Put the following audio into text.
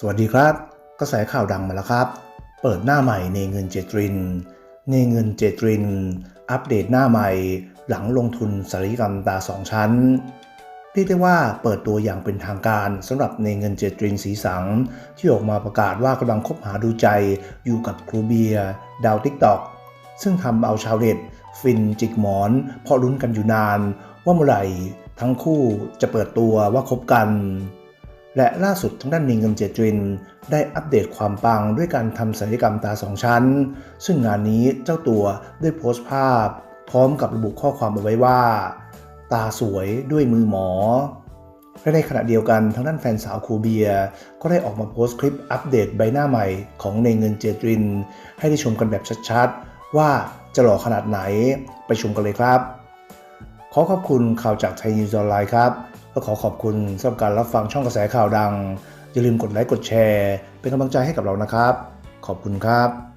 สวัสดีครับ กระแสข่าวดังมาแล้วครับ เปิดหน้าใหม่ในเงินเจตริน ในเงินเจตริน อัปเดตหน้าใหม่ หลังลงทุนศัลยกรรมตาสองชั้นเรียกได้ว่าเปิดตัวอย่างเป็นทางการสำหรับในเงินเจตรินสีสัง ที่ออกมาประกาศว่ากำลังคบหาดูใจอยู่กับครูเบียดาวทิกตอกซึ่งทำเอาชาวเน็ตฟินจิกหมอนเพอลุ้นกันอยู่นาน ว่าเมื่อไหร่ทั้งคู่จะเปิดตัวว่าคบกัน และล่าสุดทางด้านนิงเงินเจตริน ได้อัปเดตความปังด้วยการทำศัลยกรรมตาสองชั้น ซึ่งงานนี้เจ้าตัวได้โพสต์ภาพ พร้อมกับระบุข้อความเอาไว้ว่า ตาสวยด้วยมือหมอและในขณะเดียวกันทางด้านแฟนสาวครูเบีย ก็ได้ออกมาโพสต์คลิปอัปเดตใบหน้าใหม่ของในเงินเจตริน ให้ได้ชมกันแบบชัดๆ ว่าจะหล่อขนาดไหนไปชมกันเลยครับ ขอขอบคุณข่าวจากไทยนิวส์ออนไลน์ครับ ก็ขอขอบคุณสำหรับการรับฟังช่องกระแสข่าวดัง อย่าลืมกดไลค์กดแชร์ เป็นกำลังใจให้กับเรานะครับ ขอบคุณครับ